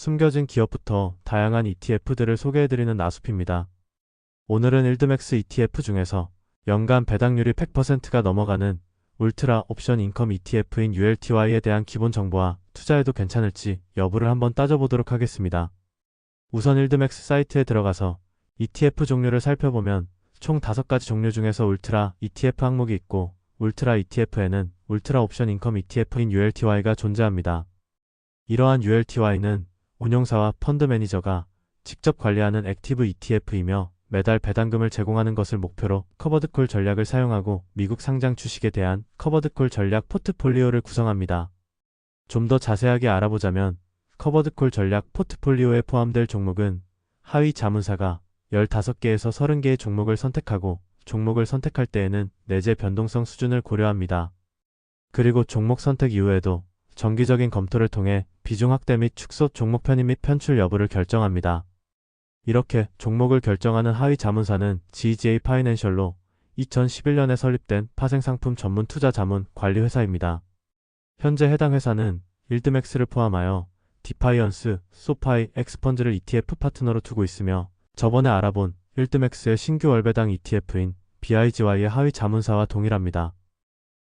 숨겨진 기업부터 다양한 ETF들을 소개해드리는 나숲입니다. 오늘은 일드맥스 ETF 중에서 연간 배당률이 100%가 넘어가는 울트라 옵션 인컴 ETF인 ULTY에 대한 기본 정보와 투자해도 괜찮을지 여부를 한번 따져보도록 하겠습니다. 우선 일드맥스 사이트에 들어가서 ETF 종류를 살펴보면 총 5가지 종류 중에서 울트라 ETF 항목이 있고 울트라 ETF에는 울트라 옵션 인컴 ETF인 ULTY가 존재합니다. 이러한 ULTY는 운용사와 펀드 매니저가 직접 관리하는 액티브 ETF이며 매달 배당금을 제공하는 것을 목표로 커버드콜 전략을 사용하고 미국 상장 주식에 대한 커버드콜 전략 포트폴리오를 구성합니다. 좀 더 자세하게 알아보자면 커버드콜 전략 포트폴리오에 포함될 종목은 하위 자문사가 15개에서 30개의 종목을 선택하고 종목을 선택할 때에는 내재 변동성 수준을 고려합니다. 그리고 종목 선택 이후에도 정기적인 검토를 통해 비중 확대 및 축소 종목 편입 및 편출 여부를 결정합니다. 이렇게 종목을 결정하는 하위 자문사는 GGA 파이낸셜로 2011년에 설립된 파생상품 전문 투자 자문 관리 회사입니다. 현재 해당 회사는 일드맥스를 포함하여 디파이언스, 소파이, 엑스펀즈를 ETF 파트너로 두고 있으며 저번에 알아본 일드맥스의 신규 월배당 ETF인 BIGY의 하위 자문사와 동일합니다.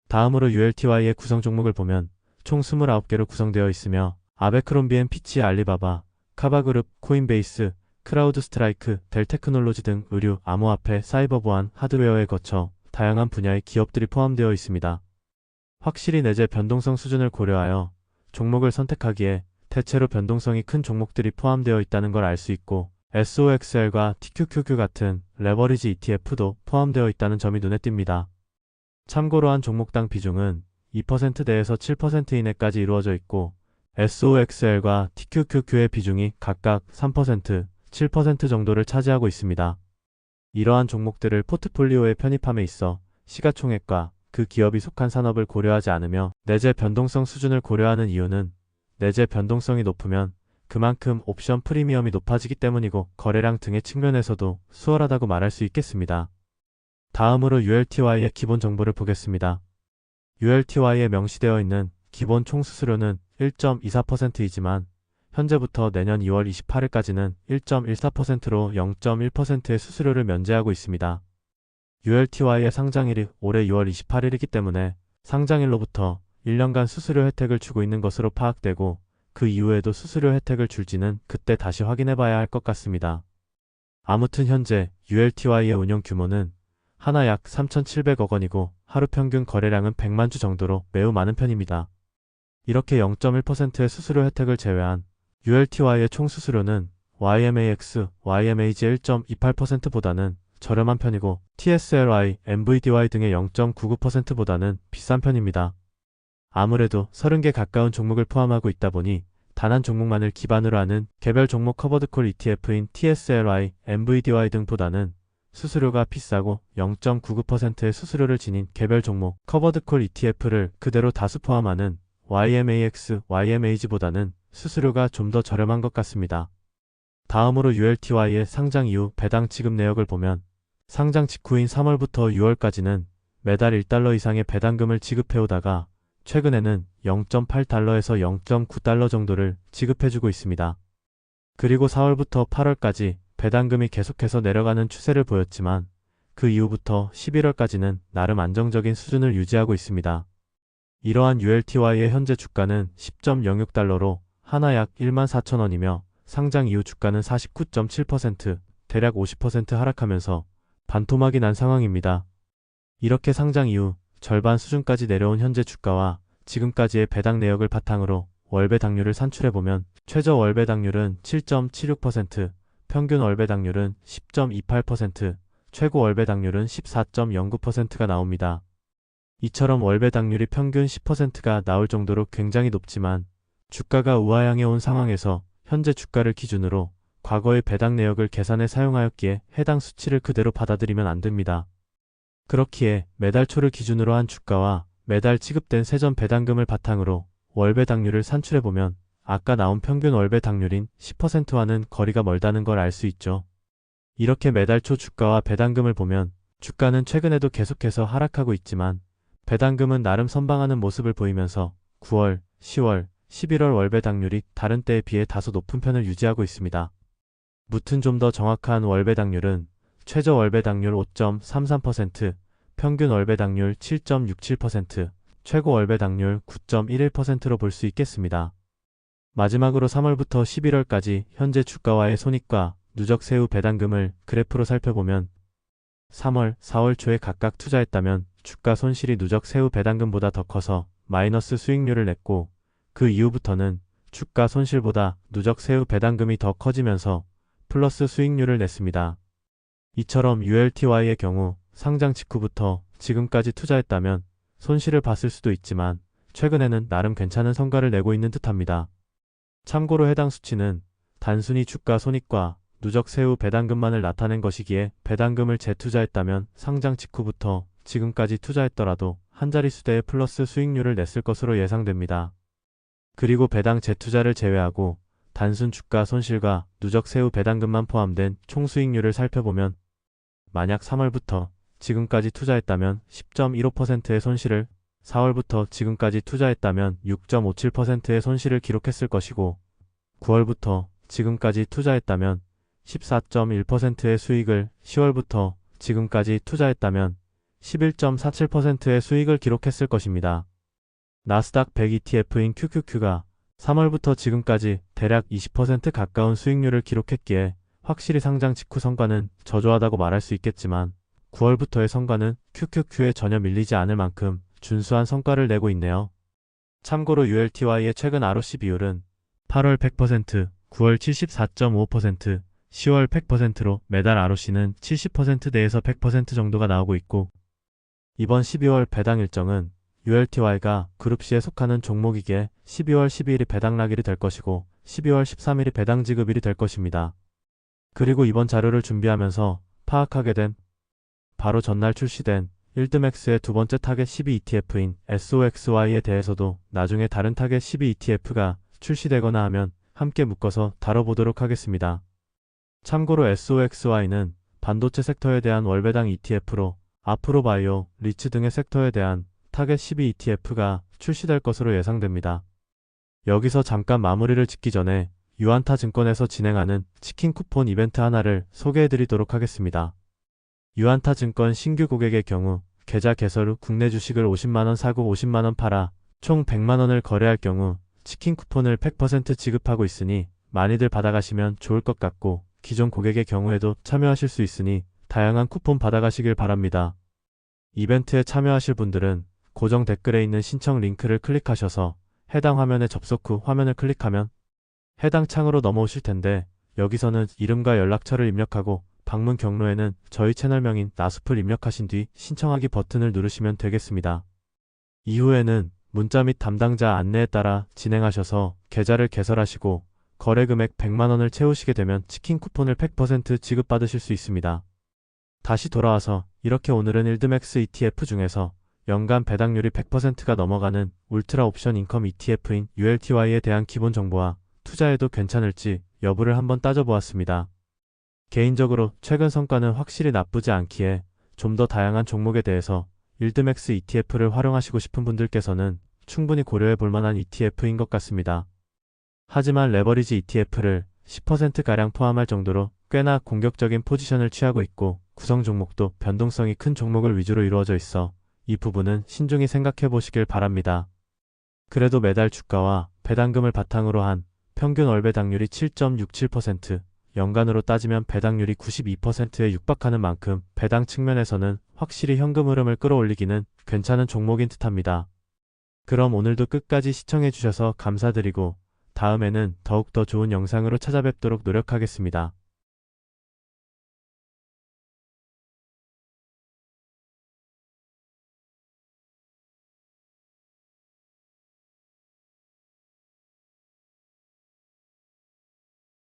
다음으로 ULTY의 구성 종목을 보면 총 29개로 구성되어 있으며 아베크롬비엔 피치 알리바바, 카바그룹, 코인베이스, 크라우드 스트라이크, 델테크놀로지 등 의류, 암호화폐, 사이버 보안, 하드웨어에 거쳐 다양한 분야의 기업들이 포함되어 있습니다. 확실히 내재 변동성 수준을 고려하여 종목을 선택하기에 대체로 변동성이 큰 종목들이 포함되어 있다는 걸 알 수 있고 SOXL과 TQQQ 같은 레버리지 ETF도 포함되어 있다는 점이 눈에 띕니다. 참고로 한 종목당 비중은 2%대에서 7% 이내까지 이루어져 있고 SOXL과 TQQQ의 비중이 각각 3%, 7% 정도를 차지하고 있습니다. 이러한 종목들을 포트폴리오에 편입함에 있어 시가총액과 그 기업이 속한 산업을 고려하지 않으며 내재 변동성 수준을 고려하는 이유는 내재 변동성이 높으면 그만큼 옵션 프리미엄이 높아지기 때문이고 거래량 등의 측면에서도 수월하다고 말할 수 있겠습니다. 다음으로 ULTY의 기본 정보를 보겠습니다. ULTY에 명시되어 있는 기본 총 수수료는 1.24%이지만 현재부터 내년 2월 28일까지는 1.14%로 0.1%의 수수료를 면제하고 있습니다. ULTY의 상장일이 올해 6월 28일이기 때문에 상장일로부터 1년간 수수료 혜택을 주고 있는 것으로 파악되고 그 이후에도 수수료 혜택을 줄지는 그때 다시 확인해 봐야 할 것 같습니다. 아무튼 현재 ULTY의 운영 규모는 하나 약 3,700억 원이고 하루 평균 거래량은 100만 주 정도로 매우 많은 편입니다. 이렇게 0.1%의 수수료 혜택을 제외한 ULTY의 총 수수료는 YMAX, YMAG 1.28%보다는 저렴한 편이고 TSLI, MVDY 등의 0.99%보다는 비싼 편입니다. 아무래도 30개 가까운 종목을 포함하고 있다 보니 단 한 종목만을 기반으로 하는 개별 종목 커버드콜 ETF인 TSLI, MVDY 등보다는 수수료가 비싸고 0.99%의 수수료를 지닌 개별 종목 커버드콜 ETF를 그대로 다수 포함하는 YMAX, YMAG보다는 수수료가 좀 더 저렴한 것 같습니다. 다음으로 ULTY의 상장 이후 배당 지급 내역을 보면 상장 직후인 3월부터 6월까지는 매달 1달러 이상의 배당금을 지급해오다가 최근에는 0.8달러에서 0.9달러 정도를 지급해주고 있습니다. 그리고 4월부터 8월까지 배당금이 계속해서 내려가는 추세를 보였지만 그 이후부터 11월까지는 나름 안정적인 수준을 유지하고 있습니다. 이러한 ULTY의 현재 주가는 10.06달러로 하나 약 14,000원이며 상장 이후 주가는 49.7% 대략 50% 하락하면서 반토막이 난 상황입니다. 이렇게 상장 이후 절반 수준까지 내려온 현재 주가와 지금까지의 배당 내역을 바탕으로 월배당률을 산출해보면 최저 월배당률은 7.76%, 평균 월배당률은 10.28%, 최고 월배당률은 14.09%가 나옵니다. 이처럼 월배당률이 평균 10%가 나올 정도로 굉장히 높지만 주가가 우하향해 온 상황에서 현재 주가를 기준으로 과거의 배당 내역을 계산에 사용하였기에 해당 수치를 그대로 받아들이면 안 됩니다. 그렇기에 매달 초를 기준으로 한 주가와 매달 지급된 세전 배당금을 바탕으로 월배당률을 산출해보면 아까 나온 평균 월배 당률인 10%와는 거리가 멀다는 걸 알 수 있죠. 이렇게 매달 초 주가와 배당금을 보면 주가는 최근에도 계속해서 하락하고 있지만 배당금은 나름 선방하는 모습을 보이면서 9월, 10월, 11월 월 배 당률이 다른 때에 비해 다소 높은 편을 유지하고 있습니다. 무튼 좀 더 정확한 월 배 당률은 최저 월 배 당률 5.33%, 평균 월 배 당률 7.67%, 최고 월 배 당률 9.11%로 볼 수 있겠습니다. 마지막으로 3월부터 11월까지 현재 주가와의 손익과 누적 세후 배당금을 그래프로 살펴보면 3월, 4월 초에 각각 투자했다면 주가 손실이 누적 세후 배당금보다 더 커서 마이너스 수익률을 냈고 그 이후부터는 주가 손실보다 누적 세후 배당금이 더 커지면서 플러스 수익률을 냈습니다. 이처럼 ULTY의 경우 상장 직후부터 지금까지 투자했다면 손실을 봤을 수도 있지만 최근에는 나름 괜찮은 성과를 내고 있는 듯합니다. 참고로 해당 수치는 단순히 주가 손익과 누적 세후 배당금만을 나타낸 것이기에 배당금을 재투자했다면 상장 직후부터 지금까지 투자했더라도 한 자릿수대의 플러스 수익률을 냈을 것으로 예상됩니다. 그리고 배당 재투자를 제외하고 단순 주가 손실과 누적 세후 배당금만 포함된 총 수익률을 살펴보면 만약 3월부터 지금까지 투자했다면 10.15%의 손실을 4월부터 지금까지 투자했다면 6.57%의 손실을 기록했을 것이고 9월부터 지금까지 투자했다면 14.1%의 수익을 10월부터 지금까지 투자했다면 11.47%의 수익을 기록했을 것입니다. 나스닥 100 ETF인 QQQ가 3월부터 지금까지 대략 20% 가까운 수익률을 기록했기에 확실히 상장 직후 성과는 저조하다고 말할 수 있겠지만 9월부터의 성과는 QQQ에 전혀 밀리지 않을 만큼 준수한 성과를 내고 있네요. 참고로 ULTY의 최근 ROC 비율은 8월 100%, 9월 74.5%, 10월 100%로 매달 ROC는 70%대에서 100% 정도가 나오고 있고 이번 12월 배당 일정은 ULTY가 그룹 C에 속하는 종목이기에 12월 12일이 배당락일이 될 것이고 12월 13일이 배당 지급일이 될 것입니다. 그리고 이번 자료를 준비하면서 파악하게 된 바로 전날 출시된 1드맥스의 두 번째 타겟 12 ETF인 SOXY에 대해서도 나중에 다른 타겟 12 ETF가 출시되거나 하면 함께 묶어서 다뤄보도록 하겠습니다. 참고로 SOXY는 반도체 섹터에 대한 월배당 ETF로 앞으로 바이오, 리츠 등의 섹터에 대한 타겟 12 ETF가 출시될 것으로 예상됩니다. 여기서 잠깐 마무리를 짓기 전에 유안타 증권에서 진행하는 치킨 쿠폰 이벤트 하나를 소개해 드리도록 하겠습니다. 유안타 증권 신규 고객의 경우 계좌 개설 후 국내 주식을 50만원 사고 50만원 팔아 총 100만원을 거래할 경우 치킨 쿠폰을 100% 지급하고 있으니 많이들 받아가시면 좋을 것 같고 기존 고객의 경우에도 참여하실 수 있으니 다양한 쿠폰 받아가시길 바랍니다. 이벤트에 참여하실 분들은 고정 댓글에 있는 신청 링크를 클릭하셔서 해당 화면에 접속 후 화면을 클릭하면 해당 창으로 넘어오실 텐데 여기서는 이름과 연락처를 입력하고 방문 경로에는 저희 채널명인 나수풀 입력하신 뒤 신청하기 버튼을 누르시면 되겠습니다. 이후에는 문자 및 담당자 안내에 따라 진행하셔서 계좌를 개설하시고 거래 금액 100만원을 채우시게 되면 치킨 쿠폰을 100% 지급받으실 수 있습니다. 다시 돌아와서 이렇게 오늘은 1드맥스 ETF 중에서 연간 배당률이 100%가 넘어가는 울트라 옵션 인컴 ETF인 ULTY에 대한 기본 정보와 투자해도 괜찮을지 여부를 한번 따져보았습니다. 개인적으로 최근 성과는 확실히 나쁘지 않기에 좀 더 다양한 종목에 대해서 1드맥스 ETF를 활용하시고 싶은 분들께서는 충분히 고려해 볼 만한 ETF인 것 같습니다. 하지만 레버리지 ETF를 10%가량 포함할 정도로 꽤나 공격적인 포지션을 취하고 있고 구성 종목도 변동성이 큰 종목을 위주로 이루어져 있어 이 부분은 신중히 생각해 보시길 바랍니다. 그래도 매달 주가와 배당금을 바탕으로 한 평균 월 배당률이 7.67%, 연간으로 따지면 배당률이 92%에 육박하는 만큼 배당 측면에서는 확실히 현금 흐름을 끌어올리기는 괜찮은 종목인 듯합니다. 그럼 오늘도 끝까지 시청해 주셔서 감사드리고 다음에는 더욱더 좋은 영상으로 찾아뵙도록 노력하겠습니다.